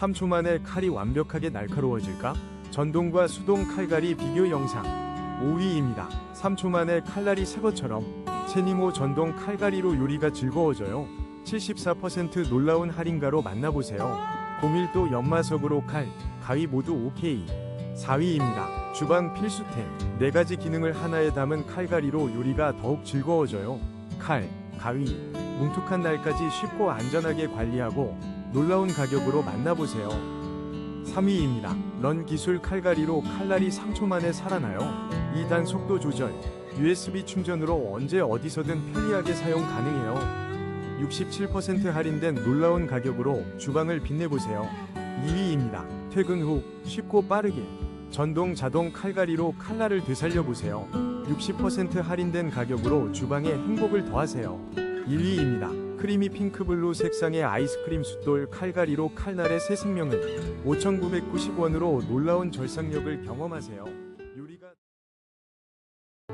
3초 만에 칼이 완벽하게 날카로워질까? 전동과 수동 칼갈이 비교 영상 5위입니다. 3초 만에 칼날이 새 것처럼 체니모 전동 칼갈이로 요리가 즐거워져요. 74% 놀라운 할인가로 만나보세요. 고밀도 연마석으로 칼, 가위 모두 OK. 4위입니다. 주방 필수템 4가지 기능을 하나에 담은 칼갈이로 요리가 더욱 즐거워져요. 칼, 가위, 뭉툭한 날까지 쉽고 안전하게 관리하고 놀라운 가격으로 만나보세요. 3위입니다. 런 기술 칼갈이로 칼날이 3초 만에 살아나요. 2단 속도 조절, USB 충전으로 언제 어디서든 편리하게 사용 가능해요. 67% 할인된 놀라운 가격으로 주방을 빛내보세요. 2위입니다. 퇴근 후 쉽고 빠르게 전동 자동 칼갈이로 칼날을 되살려보세요. 60% 할인된 가격으로 주방에 행복을 더하세요. 1위입니다. 크리미 핑크블루 색상의 아이스크림 숫돌 칼갈이로 칼날의 새 생명을 5,990원으로 놀라운 절삭력을 경험하세요.